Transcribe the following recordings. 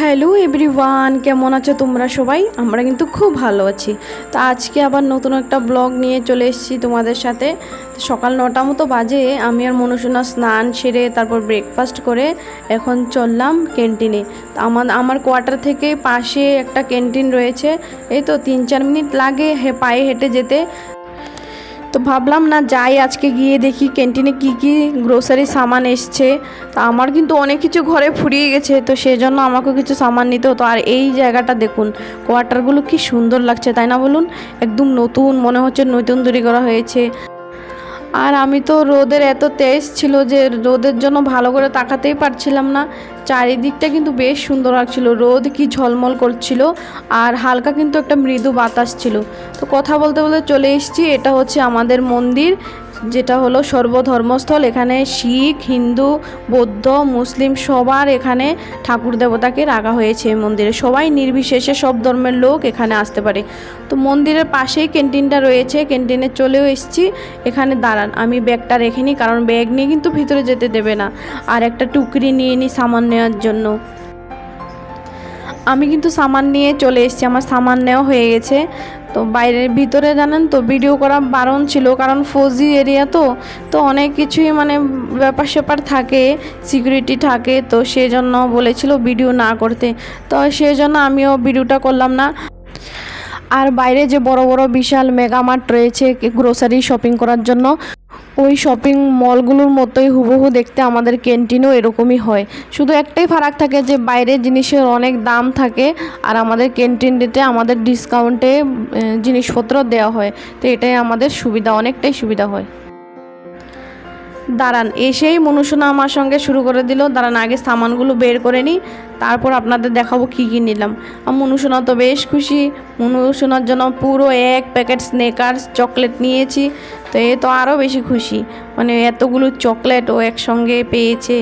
Hello everyone কেমন আছো তোমরা সবাই? আমরা কিন্তু খুব ভালো আছি। তো আজকে আবার নতুন একটা ব্লগ নিয়ে চলে এসেছি তোমাদের সাথে। সকাল নটা মতো বাজে, আমি আর মনুষণা স্নান সেরে তারপর ব্রেকফাস্ট করে এখন চললাম ক্যান্টিনে তো আমার আমার কোয়ার্টার থেকে পাশে একটা ক্যান্টিন রয়েছে। এই তো তিন চার মিনিট লাগে পায়ে হেঁটে যেতে। তো ভাবলাম, না, যাই, আজকে গিয়ে দেখি ক্যান্টিনে কি কি গ্রোসারি সামান এসছে। তা আমার কিন্তু অনেক কিছু ঘরে ফুরিয়ে গেছে, তো সেই জন্য আমাকে কিছু সামান নিতে হতো। আর এই জায়গাটা দেখুন কোয়ার্টারগুলো কি সুন্দর লাগছে, তাই না বলুন? একদম নতুন, মনে হচ্ছে নতুন তৈরি করা হয়েছে। আর আমি তো রোদের এত তেজ ছিল যে রোদের জন্য ভালো করে তাকাতেই পারছিলাম না। চারিদিকটা কিন্তু বেশ সুন্দর লাগছিল। রোদ কি ঝলমল করছিল আর হালকা কিন্তু একটা মৃদু বাতাস ছিল। তো কথা বলতে বলতে চলে এসেছি। এটা হচ্ছে আমাদের মন্দির। যেটা হলো সর্বধর্মস্থল। এখানে শিখ, হিন্দু, বৌদ্ধ, মুসলিম সবার এখানে ঠাকুর দেবতাকে রাখা হয়েছে এই মন্দিরে। সবাই নির্বিশেষে সব ধর্মের লোক এখানে আসতে পারে। তো মন্দিরের পাশেই ক্যান্টিনটা রয়েছে। ক্যান্টিনে চলেও এসেছি। এখানে দাঁড়ান। আমি ব্যাগটা রেখে নিই, কারণ ব্যাগ নিয়ে কিন্তু ভিতরে যেতে দেবে না। আর একটা টুকরি নিয়ে নিই সামান নেওয়ার জন্য। আমি কিন্তু সামান নিয়ে চলে এসেছি, আমার সামান নেওয়া হয়ে গেছে। তো বাইরের ভিতরে জানেন তো ভিডিও করা বারণ ছিল, কারণ ফৌজি এরিয়া তো তো অনেক কিছুই মানে ব্যাপার স্যাপার থাকে সিকিউরিটি থাকে, তো সেই জন্য বলেছিল ভিডিও না করতে। তো সেই জন্য আমিও ভিডিওটা করলাম না। আর বাইরে যে বড় বড় বিশাল মেগামার্ট রয়েছে গ্রোসারি শপিং করার জন্য ওই শপিং মলগুলোর মতোই হুবহু দেখতে আমাদের ক্যান্টিনও এরকমই হয়। শুধু একটাই ফারাক থাকে যে, বাইরের জিনিসের অনেক দাম থাকে আর আমাদের ক্যান্টিনটিতে আমাদের ডিসকাউন্টে জিনিসপত্র দেওয়া হয়। তো এটাই আমাদের সুবিধা, অনেকটাই সুবিধা হয়। দাঁড়ান, এসেই মনুষণা আমার সঙ্গে শুরু করে দিল। দাঁড়ান, আগে সামানগুলো বের করে নিই, তারপর আপনাদের দেখাবো কী কী নিলাম। আর মনুষণা তো বেশ খুশি মনুষণার জন্য পুরো এক প্যাকেট স্নেকার্স চকলেট নিয়েছি, তো এ তো আরও বেশি খুশি। মানে এতগুলো চকলেট ও একসঙ্গে পেয়েছে।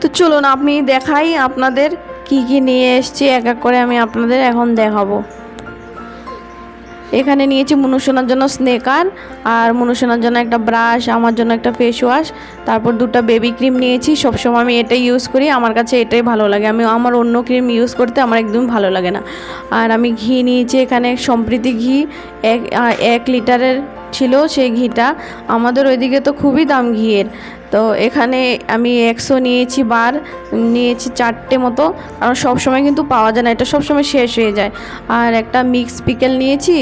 তো চলুন, আপনি দেখাই আপনাদের কি কি নিয়ে এসেছি, এক এক করে আমি আপনাদের এখন দেখাবো। এখানে নিয়েছি মনুষণার জন্য স্নেকার আর মনুষণার জন্য একটা ব্রাশ আমার জন্য একটা ফেস ওয়াশ তারপর দুটো বেবি ক্রিম নিয়েছি, সবসময় আমি এটাই ইউজ করি, আমার কাছে এটাই ভালো লাগে। আমি আমার অন্য ক্রিম ইউজ করতে আমার একদম ভালো লাগে না। আর আমি ঘি নিয়েছি এখানে সম্প্রীতি ঘি, এক এক লিটারের ছিল সেই ঘিটা। আমাদের ওইদিকে তো খুবই দাম ঘিয়ের। তো এখানে আমি একশো নিয়েছি বার, নিয়েছি চারটে মতো। কারণ সবসময় কিন্তু পাওয়া যায় না, এটা সবসময় শেষ হয়ে যায়। আর একটা মিক্স পিকেল নিয়েছি।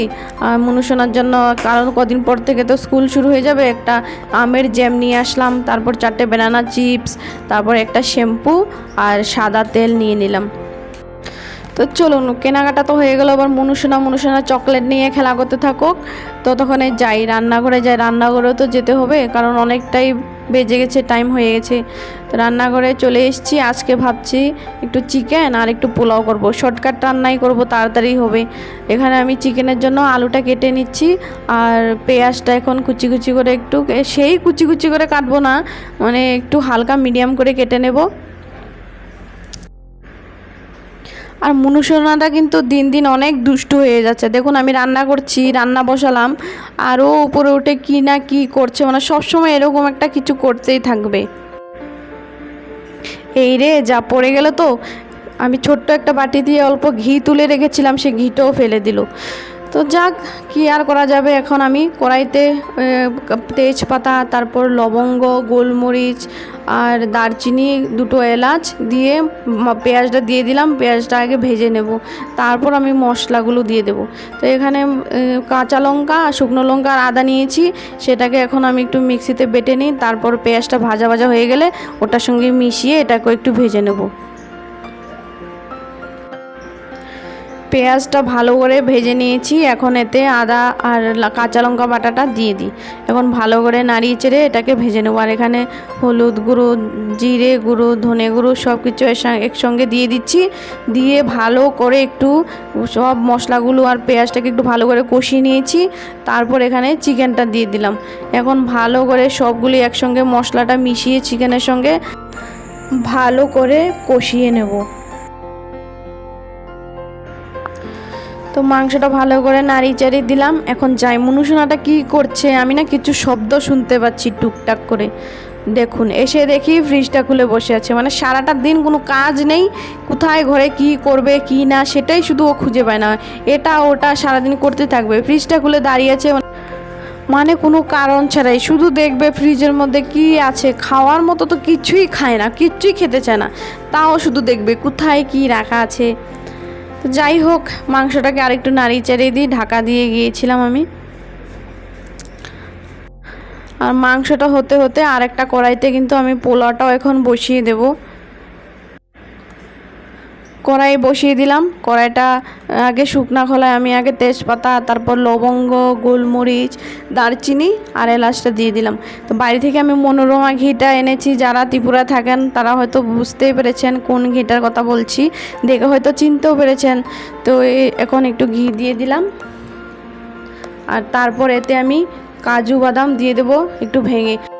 আর মনুষণার জন্য কারণ কদিন পর থেকে তো স্কুল শুরু হয়ে যাবে। একটা আমের জ্যাম নিয়ে আসলাম, তারপর চারটে বেনানা চিপস তারপর একটা শ্যাম্পু আর সাদা তেল নিয়ে নিলাম। তো চলুন, কেনাকাটা তো হয়ে গেল। আবার মনুষণা মনুষণা চকলেট নিয়ে খেলা করতে থাকুক। তো ততক্ষণে যাই রান্নাঘরে, যাই রান্নাঘরেও তো যেতে হবে। কারণ অনেকটাই বেজে গেছে টাইম হয়ে গেছে। তো রান্নাঘরে চলে এসেছি, আজকে ভাবছি একটু চিকেন আর একটু পোলাও করব। শর্টকাট রান্নাই করব, তাড়াতাড়ি হবে। এখানে আমি চিকেনের জন্য আলুটা কেটে নিচ্ছি, আর পেঁয়াজটা এখন কুচি কুচি করে একটু সেই কুচি কুচি করে কাটবো না মানে একটু হালকা মিডিয়াম করে কেটে নেব। আর মনুষণাটা কিন্তু দিন দিন অনেক দুষ্ট হয়ে যাচ্ছে। দেখুন, আমি রান্না করছি, রান্না বসালাম আরও উপরে উঠে কি না কি করছে মানে সবসময় এরকম একটা কিছু করতেই থাকবে। এই রে, যা পড়ে গেল তো। আমি ছোট্ট একটা বাটি দিয়ে অল্প ঘি তুলে রেখেছিলাম, সে ঘিটাও ফেলে দিল। তো যাক, কি আর করা যাবে? এখন আমি কড়াইতে তেজপাতা, তারপর লবঙ্গ, গোলমরিচ আর দারচিনি দুটো এলাচ দিয়ে পেঁয়াজটা দিয়ে দিলাম, পেঁয়াজটা আগে ভেজে নেব। তারপর আমি মশলাগুলো দিয়ে দেব। তো এখানে কাঁচা লঙ্কা শুকনো লঙ্কা আর আদা নিয়েছি। সেটাকে এখন আমি একটু মিক্সিতে বেটে নিই। তারপর পেঁয়াজটা ভাজা ভাজা হয়ে গেলে ওটার সঙ্গে মিশিয়ে এটাকে একটু ভেজে নেব। পেঁয়াজটা ভালো করে ভেজে নিয়েছি। এখন এতে আদা আর কাঁচা লঙ্কা বাটাটা দিয়ে দিই। এখন ভালো করে নাড়িয়ে চেড়ে এটাকে ভেজে নেব। আর এখানে হলুদ গুঁড়ো, জিরে গুঁড়ো, ধনে গুঁড়ো সব কিছু একসঙ্গে দিয়ে দিচ্ছি। দিয়ে ভালো করে একটু সব মশলাগুলো আর পেঁয়াজটাকে একটু ভালো করে কষিয়ে নিয়েছি। তারপর এখানে চিকেনটা দিয়ে দিলাম। এখন ভালো করে সবগুলি একসঙ্গে মশলাটা মিশিয়ে চিকেনের সঙ্গে ভালো করে কষিয়ে নেব। তো মাংসটা ভালো করে নাড়ি চাড়ি দিলাম। এখন যাই মনুষণাটা কি করছে আমি না কিছু শব্দ শুনতে পাচ্ছি টুকটাক করে। দেখুন, এসে দেখি ফ্রিজটা খুলে বসে আছে। মানে সারাটা দিন কোনো কাজ নেই, কোথায় ঘরে কি করবে, কি না, সেটাই শুধু ও খুঁজে পায় না। এটা, ওটা সারাদিন করতে থাকবে। ফ্রিজটা খুলে দাঁড়িয়ে আছে মানে কোনো কারণ ছাড়াই। শুধু দেখবে ফ্রিজের মধ্যে কি আছে। খাওয়ার মতো তো কিছুই খায় না, কিচ্ছুই খেতে চায় না। তাও শুধু দেখবে কোথায় কি রাখা আছে। তো যাই হোক, মাংসটাকে আরেকটু নাড়ি চাড়িয়ে দিয়ে ঢাকা দিয়ে গিয়েছিলাম আমি। আর মাংসটা হতে হতে আরেকটা কড়াইতে কিন্তু আমি পোলাওটাও এখন বসিয়ে দেব। কড়াই বসিয়ে দিলাম। কড়াইটা আগে শুকনা খোলায় আমি আগে তেজপাতা, তারপর লবঙ্গ, গোলমরিচ, দারচিনি আর এলাচটা দিয়ে দিলাম। তো বাড়ি থেকে আমি মনোরমা ঘিটা এনেছি। যারা ত্রিপুরা থাকেন, তারা হয়তো বুঝতেই পেরেছেন কোন ঘিটার কথা বলছি। দেখে হয়তো চিনতেও পেরেছেন। তো এখন একটু ঘি দিয়ে দিলাম। আর তারপর এতে আমি কাজু বাদাম দিয়ে দেবো একটু ভেঙে।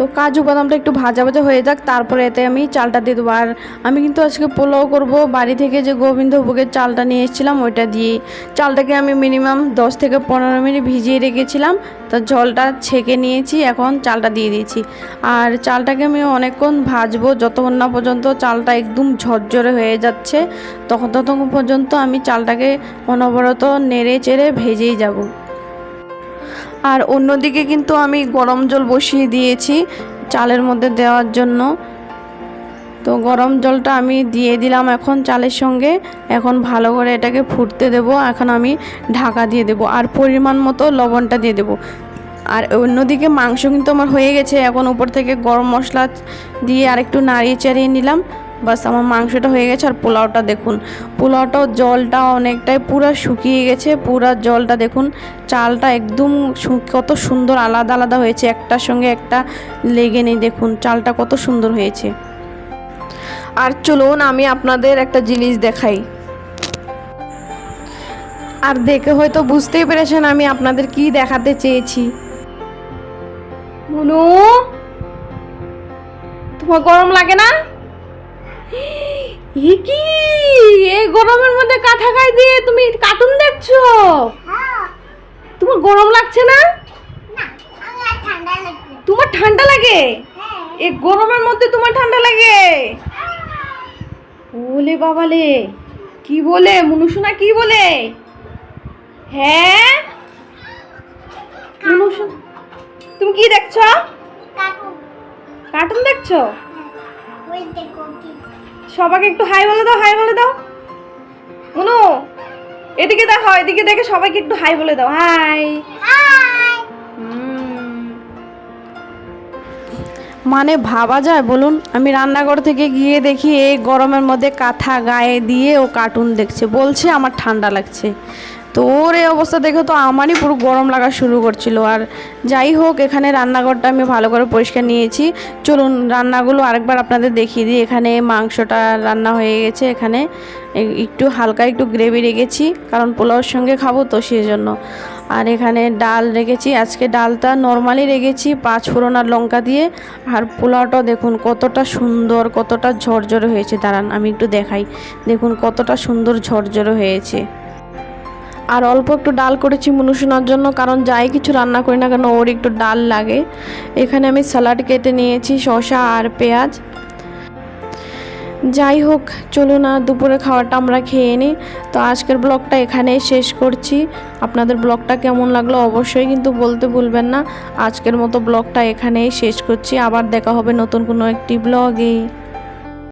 তো কাজু বাদামটা একটু ভাজা ভাজা হয়ে যাক, তারপরে এতে আমি চালটা দিয়ে দেবো। আর আমি কিন্তু আজকে পোলাও করব। বাড়ি থেকে যে গোবিন্দভোগের চালটা নিয়ে এসেছিলাম, ওইটা দিয়ে চালটাকে আমি মিনিমাম দশ থেকে পনেরো মিনিট ভিজিয়ে রেখেছিলাম। তার জলটা ছেঁকে নিয়েছি, এখন চালটা দিয়ে দিয়েছি। আর চালটাকে আমি অনেকক্ষণ ভাজবো, যতক্ষণ না পর্যন্ত চালটা একদম ঝরঝরে হয়ে যাচ্ছে, তখন ততক্ষণ পর্যন্ত আমি চালটাকে অনবরত নেড়ে চেড়ে ভেজেই যাব। আর অন্যদিকে কিন্তু আমি গরম জল বসিয়ে দিয়েছি চালের মধ্যে দেওয়ার জন্য। তো গরম জলটা আমি দিয়ে দিলাম এখন চালের সঙ্গে। এখন ভালো করে এটাকে ফুটতে দেব। এখন আমি ঢাকা দিয়ে দেব আর পরিমাণ মতো লবণটা দিয়ে দেব। আর অন্যদিকে মাংস কিন্তু আমার হয়ে গেছে। এখন উপর থেকে গরম মশলা দিয়ে আরেকটু নাড়িয়ে চাড়িয়ে নিলাম। বাস, আমার মাংসটা হয়ে গেছে আর পোলাওটা দেখুন। পোলাওটাও জলটা অনেকটাই পুরো শুকিয়ে গেছে, পুরা জলটা দেখুন, চালটা একদম কত সুন্দর আলাদা আলাদা হয়েছে, একটার সঙ্গে একটা লেগে নেই দেখুন, চালটা কত সুন্দর হয়েছে। আর চলুন আমি আপনাদের একটা জিনিস দেখাই। আর দেখে হয়তো বুঝতেই পেরেছেন আমি আপনাদের কি দেখাতে চেয়েছি। মনু? তোমার গরম লাগে না? এ কি? এই গরমের মধ্যে কাঁথা খাই দিয়ে তুমি কার্টুন দেখছ? তোমার গরম লাগছে না? তোমার ঠান্ডা লাগে? হ্যাঁ। এই গরমের মধ্যে তোমার ঠান্ডা লাগে? ওলে বাবালে কি বলে? মনুষনা কি বলে? হ্যাঁ? মনুষনা তুমি কি দেখছ? কার্টুন। দেখছ? ওই দেখো কি সবাইকে একটু হাই বলে দাও, হাই বলে দাও। মনু, এদিকে দেখো, এদিকে দেখে সবাইকে একটু হাই বলে দাও, হাই। মানে ভাবা যায়, বলুন। আমি রান্নাঘর থেকে গিয়ে দেখি এই গরমের মধ্যে কাঁথা গায়ে দিয়ে ও কার্টুন দেখছে। বলছে আমার ঠান্ডা লাগছে। তো ওর এই অবস্থা দেখে তো আমারই পুরো গরম লাগা শুরু করছিল। আর যাই হোক, এখানে রান্নাঘরটা আমি ভালো করে পরিষ্কার নিয়েছি। চলুন, রান্নাগুলো আরেকবার আপনাদের দেখিয়ে দিই। এখানে মাংসটা রান্না হয়ে গেছে। এখানে একটু হালকা একটু গ্রেভি রেখেছি, কারণ পোলাওর সঙ্গে খাব তো সেই জন্য আর এখানে ডাল রেখেছি। আজকে ডালটা নর্মালি রেখেছি পাঁচ ফোড়ন আর লঙ্কা দিয়ে। আর পোলাওটা দেখুন কতটা সুন্দর, কতটা ঝরঝরে হয়েছে। দাঁড়ান, আমি একটু দেখাই। দেখুন কতটা সুন্দর ঝরঝরে হয়েছে। আর অল্প একটু ডাল করেছি মনুষনার জন্য, কারণ যাই কিছু রান্না করি না কেন ওর একটু ডাল লাগে। এখানে আমি স্যালাড কেটে নিয়েছি, শসা আর পেঁয়াজ। যাই হোক, চলুন না দুপুরে খাওয়াটা আমরা খেয়ে নিই। তো আজকের ব্লগটা এখানেই শেষ করছি। আপনাদের ব্লগটা কেমন লাগল অবশ্যই কিন্তু বলতে ভুলবেন না। আজকের মতো ব্লগটা এখানেই শেষ করছি। আবার দেখা হবে নতুন কোনো একটি ব্লগে।